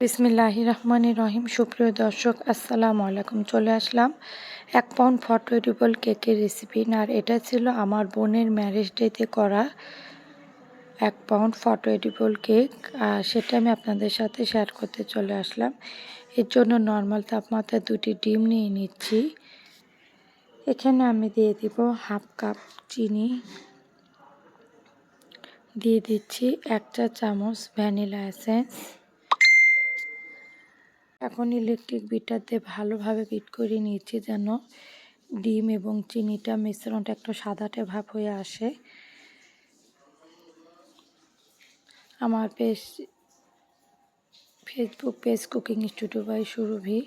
বিসমিল্লাহ রহমান রহিম। সুপ্রিয় দর্শক, আসসালামু আলাইকুম। চলে আসলাম এক পাউন্ড ফটো এডিবল কেকের রেসিপি আর এটা ছিল আমার বোনের ম্যারেজ ডেতে করা এক পাউন্ড ফটো এডিবল কেক আর সেটা আমি আপনাদের সাথে শেয়ার করতে চলে আসলাম। এর জন্য নর্মাল তাপমাত্রায় দুটি ডিম নিয়ে নিচ্ছি। এখানে আমি দিয়ে দিব হাফ কাপ চিনি। দিয়ে দিচ্ছি এক চা চামচ ভ্যানিলা এসেন্স এখন ইলেকট্রিক দিয়ে ভালোভাবে বিট করে নিয়েছি যেন ডিম এবং চিনিটা মিশ্রণটা একটু সাদাটে ভাব হয়ে আসে। আমার page Facebook page cooking studio by Surabhi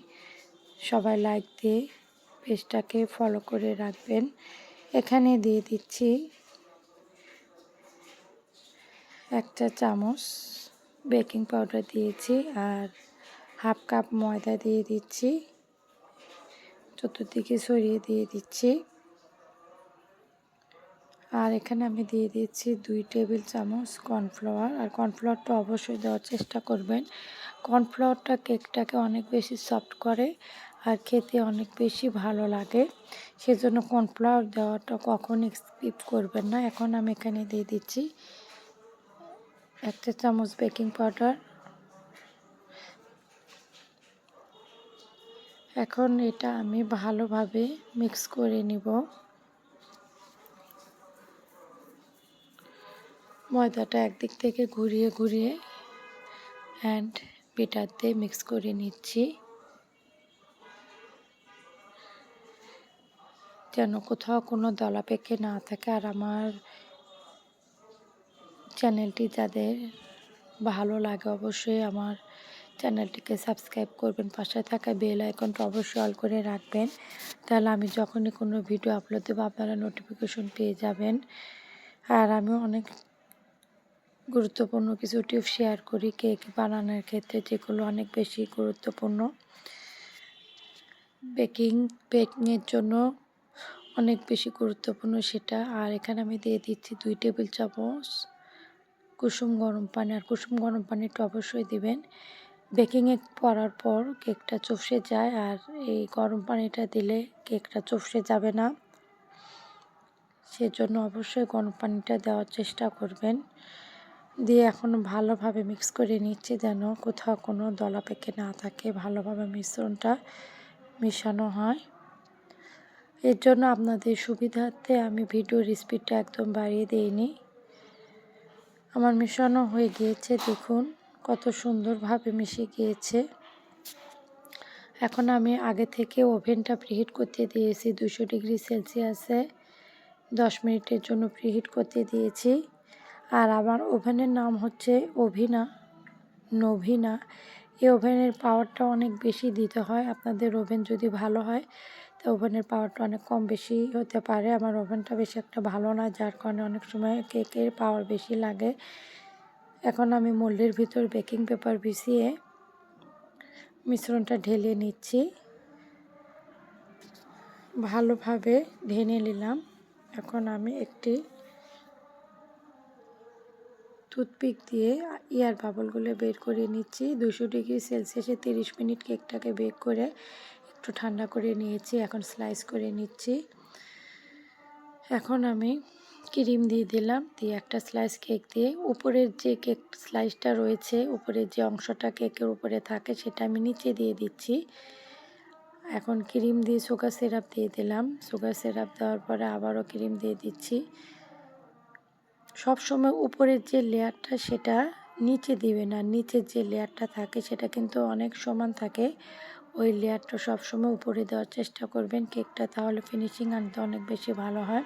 সবাই লাইক দিয়ে পেজটাকে ফলো করে রাখবেন। এখানে দিয়ে দিচ্ছি একটা চামচ বেকিং পাউডার দিয়েছি আর হাফ কাপ ময়দা দিয়ে দিচ্ছি। চতুর্দিকে ছড়িয়ে দিয়ে দিচ্ছি। আর এখানে আমি দিয়ে দিচ্ছি দুই টেবিল চামচ কর্নফ্লাওয়ার। আর কর্নফ্লাওয়ারটা অবশ্যই দেওয়ার চেষ্টা করবেন। কর্নফ্লাওয়ারটা কেকটাকে অনেক বেশি সফট করে আর খেতে অনেক বেশি ভালো লাগে। সেজন্য কর্নফ্লাওয়ার দেওয়াটা কখনই স্কিপ করবেন না। এখন আমি এখানে দিয়ে দিচ্ছি একটা চামচ বেকিং পাউডার। এখন এটা আমি ভালোভাবে মিক্স করে নিব। ময়দাটা একদিক থেকে ঘুরিয়ে ঘুরিয়ে অ্যান্ড দিয়ে মিক্স করে নিচ্ছি। যেন কোথাও কোনো দলা পেকে না থাকে আর আমার চ্যানেলটি যাদের ভালো লাগে অবশ্যই আমার চ্যানেলটিকে সাবস্ক্রাইব করবেন, পাশে থাকা বেল আইকনটা অবশ্যই অল করে রাখবেন। তাহলে আমি যখনই কোনো ভিডিও আপলোড দেবো, আপনারা নোটিফিকেশন পেয়ে যাবেন। আর আমি অনেক গুরুত্বপূর্ণ কিছু টিপস শেয়ার করি কেক বানানোর ক্ষেত্রে যেগুলো অনেক বেশি গুরুত্বপূর্ণ। বেকিং বেকিংয়ের জন্য অনেক বেশি গুরুত্বপূর্ণ সেটা। আর এখানে আমি দিয়ে দিচ্ছি দুই টেবিল চামচ কুসুম গরম পানি। আর কুসুম গরম পানিটা অবশ্যই দিবেন। বেকিংয়ে পড়ার পর কেকটা চুপসে যায় আর এই গরম পানিটা দিলে কেকটা চুপসে যাবে না। সেজন্য অবশ্যই গরম পানিটা দেওয়ার চেষ্টা করবেন। দিয়ে এখন ভালোভাবে মিক্স করে নিচ্ছি যেন কোথাও কোনো দলা পেকে না থাকে, ভালোভাবে মিশ্রণটা মেশানো হয়। এর জন্য আপনাদের সুবিধার্থে আমি ভিডিওর স্পিডটা একদম বাড়িয়ে দিইনি। আমার মেশানো হয়ে গিয়েছে, দেখুন। কত সুন্দরভাবে মিশে গিয়েছে। এখন আমি আগে থেকে ওভেনটা প্রিহিট করতে দিয়েছি দুশো ডিগ্রি সেলসিয়াসে দশ মিনিটের জন্য প্রিহিট করতে দিয়েছি। আর আমার ওভেনের নাম হচ্ছে অভিনা নভিনা। এই ওভেনের পাওয়ারটা অনেক বেশি দিতে হয়। আপনাদের ওভেন যদি ভালো হয়, তো ওভেনের পাওয়ারটা অনেক কম বেশি হতে পারে। আমার ওভেনটা বেশি একটা ভালো না, যার কারণে অনেক সময় কেকের পাওয়ার বেশি লাগে। এখন আমি মোল্ডের ভিতর বেকিং পেপার বিছিয়ে মিশ্রণটা ঢেলে নিচ্ছি। ভালোভাবে ঢেনে নিলাম। এখন আমি একটি টুথপিক দিয়ে ইয়ার বাবলগুলো বের করে নিচ্ছি। দুশো ডিগ্রি সেলসিয়াসে তিরিশ মিনিট কেকটাকে বেক করে একটু ঠান্ডা করে নিয়েছি। এখন স্লাইস করে নিচ্ছি। এখন আমি ক্রিম দিয়ে দিলাম, দিয়ে একটা স্লাইস কেক দিয়ে উপরের যে কেক স্লাইসটা রয়েছে, উপরের যে অংশটা কেকের উপরে থাকে সেটা আমি নিচে দিয়ে দিচ্ছি। এখন ক্রিম দিয়ে সুগার সিরাপ দিয়ে দিলাম। সুগার সিরাপ দেওয়ার পরে আবারও ক্রিম দিয়ে দিচ্ছি। সব সময় উপরের যে লেয়ারটা সেটা নিচে দিবে না, নিচের যে লেয়ারটা থাকে সেটা কিন্তু অনেক সমান থাকে। ওই লেয়ারটা সবসময় উপরে দেওয়ার চেষ্টা করবেন কেকটা তাহলে ফিনিশিং আনতে অনেক বেশি ভালো হয়।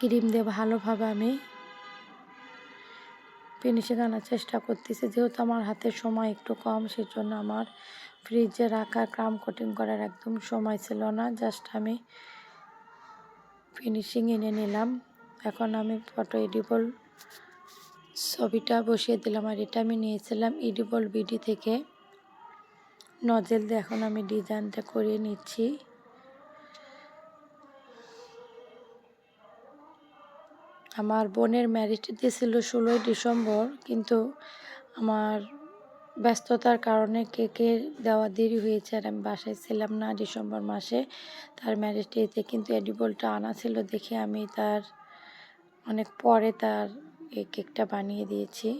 ক্রিম দিয়ে ভালোভাবে আমি ফিনিশিং আনার চেষ্টা করতেছি। যেহেতু আমার হাতে সময় একটু কম, সেজন্য আমার ফ্রিজে রাখা ক্রাম কোটিং করার একদম সময় ছিল না। জাস্ট আমি ফিনিশিং এনে নিলাম। এখন আমি ফটো এডিবল ছবিটা বসিয়ে দিলাম আর এটা আমি নিয়েছিলাম এডিবল বিডি থেকে। নজেল দিয়ে এখন আমি ডিজাইনটা করিয়ে নিচ্ছি। আমার বোনের ম্যারেজ ছিল ষোলোই ডিসেম্বর, কিন্তু আমার ব্যস্ততার কারণে কেকের দেওয়া দেরি হয়েছে আর আমি বাসায় ছিলাম না ডিসেম্বর মাসে তার ম্যারেজ ডেতে কিন্তু এডিবলটা আনা ছিল দেখে আমি তার অনেক পরে তার এই কেকটা বানিয়ে দিয়েছি।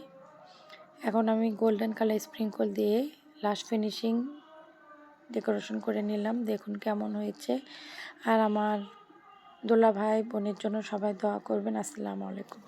এখন আমি গোল্ডেন কালার স্প্রিঙ্কল দিয়ে লাস্ট ফিনিশিং ডেকোরেশন করে নিলাম, দেখুন কেমন হয়েছে। আর আমার দোলা ভাই বোনের জন্য সবাই দোয়া করবেন। আসসালামু আলাইকুম।